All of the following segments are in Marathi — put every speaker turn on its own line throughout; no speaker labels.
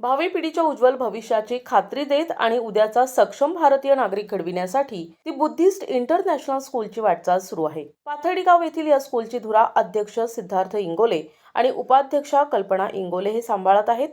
भावी पिढीच्या उज्ज्वल भविष्याची खात्री देत आणि उद्याचा सक्षम भारतीय नागरिक घडविण्यासाठी ती बुद्धिस्ट इंटरनॅशनल स्कूलची वाटचाल सुरू आहे. पाथर्डी गाव येथील या स्कूलची धुरा अध्यक्ष सिद्धार्थ इंगोले आणि उपाध्यक्षा कल्पना इंगोले हे सांभाळत आहेत.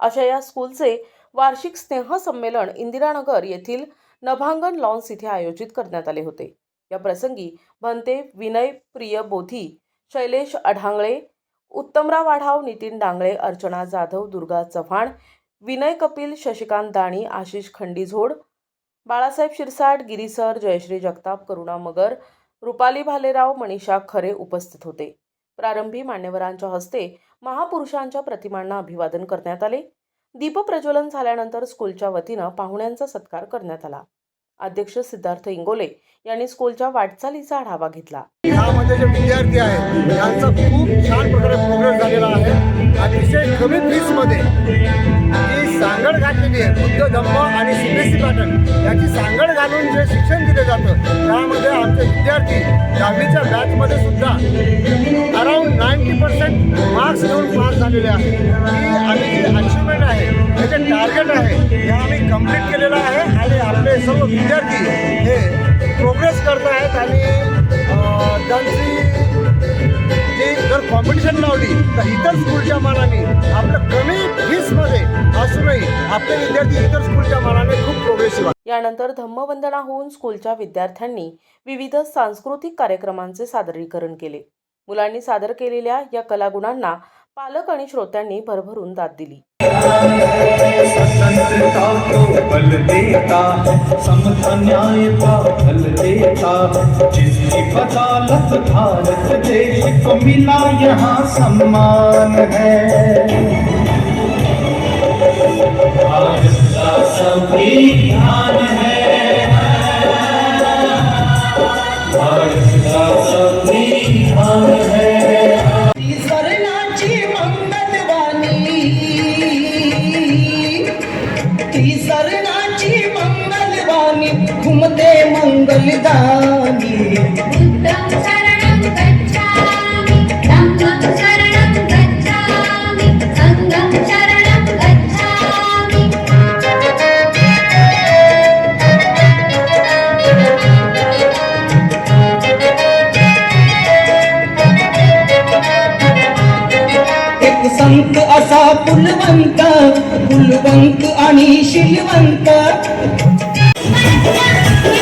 अशा या स्कूलचे वार्षिक स्नेह संमेलन इंदिरानगर येथील नभांगण लॉन्स इथे आयोजित करण्यात आले होते. या प्रसंगी भंते विनय प्रिय बोधी शैलेश अढांगळे उत्तमराव आढाव नितीन डांगळे अर्चना जाधव दुर्गा चव्हाण विनय कपिल शशिकांत दाणी आशिष खंडीझोड बाळासाहेब शिरसाट गिरीसर जयश्री जगताप करुणा मगर रुपाली भालेराव मनीषा खरे उपस्थित होते. प्रारंभी मान्यवरांच्या हस्ते महापुरुषांच्या प्रतिमांना अभिवादन करण्यात आले. दीपप्रज्वलन झाल्यानंतर स्कूलच्या वतीनं पाहुण्यांचा सत्कार करण्यात आला. अध्यक्ष सिद्धार्थ इंगोले यांनी स्कूलच्या वाटचालीचा आढावा घेतला.
यामध्ये जे विद्यार्थी आहेत त्यांचा खूप छान प्रकारे प्रोग्रेस झालेला आहे. अतिशय कमी फीसमध्ये जी सांगड घातलेली आहे बुद्ध धम्म आणि सीबीएसई पॅटर्न याची सांगड घालून जे शिक्षण दिले जातं त्यामध्ये आमचे विद्यार्थी दहावीच्या बॅचमध्ये सुद्धा अराउंड नाईन्टी पर्सेंट मार्क्स घेऊन पास झालेले आहेत. ही आम्ही जी अचिव्हमेंट आहे. त्याचे टार्गेट आहे. हे आम्ही कंप्लीट केलेलं आहे. आणि आपले सर्व विद्यार्थी हे प्रोग्रेस करत आहेत. आणि त्यांची जी जर कॉम्पिटिशन लावली तर इतर स्कूलच्या मानाने आपलं कमी फीसमध्ये असूनही आपले विद्यार्थी इतर स्कूलच्या मानाने खूप प्रोग्रेसिव्ह
यानंतर धम्मवंदना होऊन स्कूलच्या विद्यार्थ्यांनी विविध सांस्कृतिक कार्यक्रमांचे सादरीकरण केले. मुलांनी सादर केलेल्या या कलागुणांना पालक आणि श्रोत्यांनी भरभरून दाद दिली.
स्वतंत्रता को बल देता समता न्याय का फल देता जिसकी बदौलत भारत देश को मिला यहाँ सम्मान है। भारत का संविधान है। भारत का संविधान
मंगलदानी
बुद्धं शरणं गच्छामि धम्मं शरणं गच्छामि सङ्घं शरणं गच्छामि
एक संत असा पुलवंत पुलवंत आणि शिलवंत.
Thank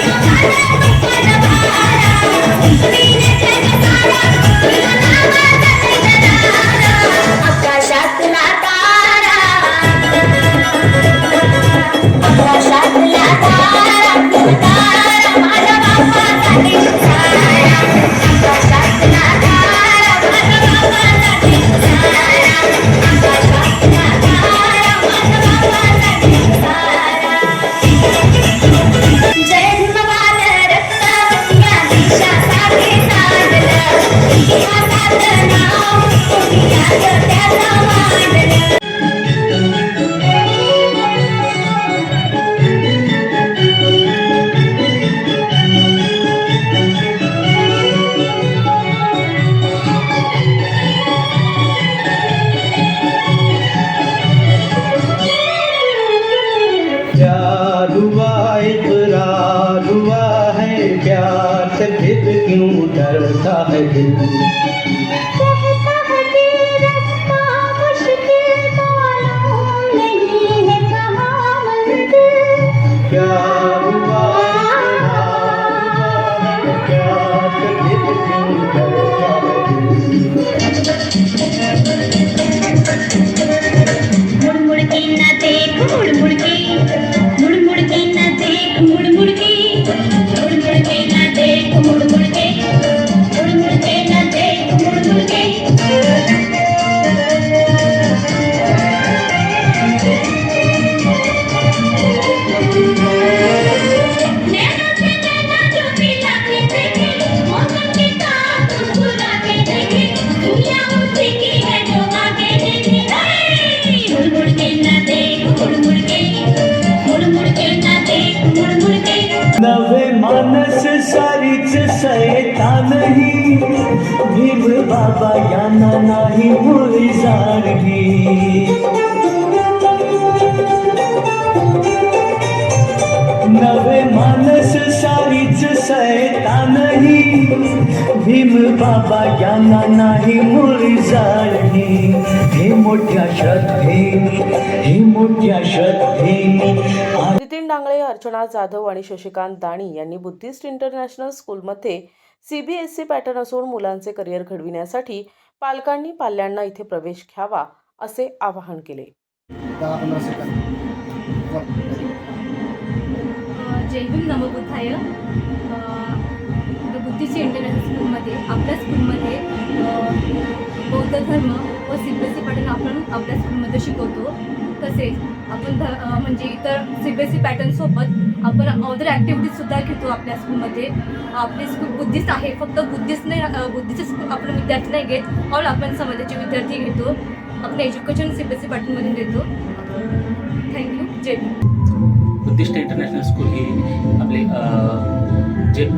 you.
प्यार से फिर क्यों डरता है दिल नवे मानस सारीच सैतानही. भीम बाबा याना नाही मुळी सारखी. नवे मानस सारीच सैतानही.
भीम बाबा याना नाही मुळी जाळणी हे मोठ्या श्रद्धेने हे मोठ्या श्रद्धेने
नितीन डांगळे अर्चना जाधव आणि शशिकांत दाणी यांनी बुद्धिस्ट इंटरनॅशनल स्कूलमध्ये सीबीएसई पॅटर्न असून मुलांचे करिअर घडविण्यासाठी पालकांनी पाल्यांना इथे प्रवेश घ्यावा असे आवाहन केले.
दहा पंधरा सेकंद
जय भीम नमो बुद्धाय द बुद्धिस्ट इंटरनॅशनल स्कूलमध्ये आपल्या स्कूलमध्ये बौद्ध धर्म व C B S C pattern आपण आपल्या स्कूलमध्ये शिकवतो. तसेच आपण म्हणजे इतर सी बी एस सी पॅटर्नसोबत आपण अदर ॲक्टिव्हिटीजसुद्धा घेतो आपल्या स्कूलमध्ये आपली स्कूल बुद्धिस्ट आहे फक्त बुद्धिस्ट नाही बुद्धिस्ट स्कूल आपण विद्यार्थी नाही घेत. ऑल आपण समाजाचे विद्यार्थी घेतो. आपलं education C B S C पॅटर्नमधून देतो थँक्यू जय
बुद्धिस्ट इंटरनॅशनल स्कूल ही आपली जे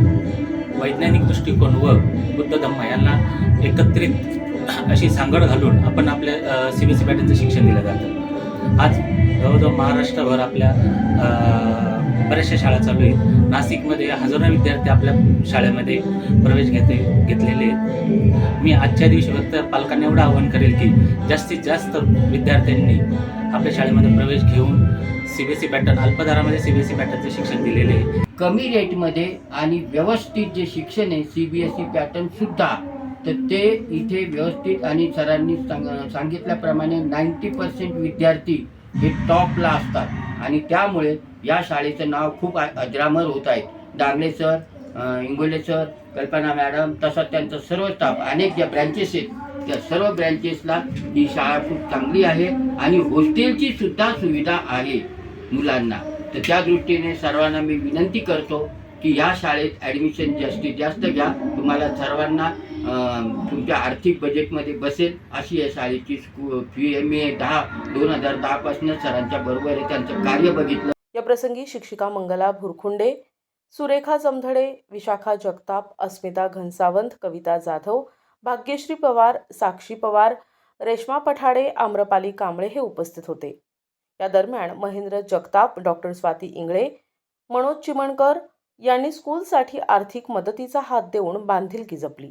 वैज्ञानिक दृष्टिकोन व बुद्ध धम्म यांना एकत्रित अशी सांगड घालून आपण आपल्या सी बी एस सी पॅटर्नचं शिक्षण दिलं जातं. आज जवळजवळ महाराष्ट्रभर आपल्या बऱ्याचशा शाळा चालू आहेत. नाशिकमध्ये हजारो विद्यार्थी आपल्या शाळेमध्ये प्रवेश घेते घेतलेले आहेत. मी आजच्या दिवशी फक्त पालकांना एवढं आवाहन करेल की जास्तीत जास्त विद्यार्थ्यांनी आपल्या शाळेमध्ये प्रवेश घेऊन C B S E pattern अल्पदरामध्ये C B S C पॅटर्नचे शिक्षण दिलेले आहे.
कमी रेटमध्ये आणि व्यवस्थित जे शिक्षण आहे सी बी एस ई पॅटर्नसुद्धा तर ते इथे व्यवस्थित आणि सरांनी सांग सांगितल्याप्रमाणे नाईंटी पर्सेंट विद्यार्थी हे टॉपला असतात. आणि त्यामुळे या शाळेचं नाव खूप अजरामर होत आहे. Dangle sir Ingole sir Kalpana madam तसंच त्यांचं सर्व स्टाफ अनेक ज्या ब्रँचेस आहेत त्या सर्व ब्रँचेसला ही शाळा खूप चांगली आहे आणि हॉस्टेलची सुद्धा सुविधा आहे मुलांना. तर त्या दृष्टीने सर्वांना मी विनंती करतो की या शाळेत ॲडमिशन जास्तीत जास्त घ्या. तुम्हाला सर्वांना तुमच्या आर्थिक बजेटमध्ये बसेल अशी या शाळेची स्कू फी मी दहा दोन हजार दहापासून सरांच्या बरोबर आहे. त्यांचं कार्य बघितलं.
या प्रसंगी शिक्षिका मंगला भुरखुंडे सुरेखा जमधडे विशाखा जगताप अस्मिता घनसावंत कविता जाधव भाग्यश्री पवार साक्षी पवार रेश्मा पठाडे आम्रपाली कांबळे हे उपस्थित होते. या दरम्यान महेंद्र जगताप डॉक्टर स्वाती इंगळे मनोज चिमणकर यांनी स्कूलसाठी आर्थिक मदतीचा हात देऊन बांधिलकी जपली.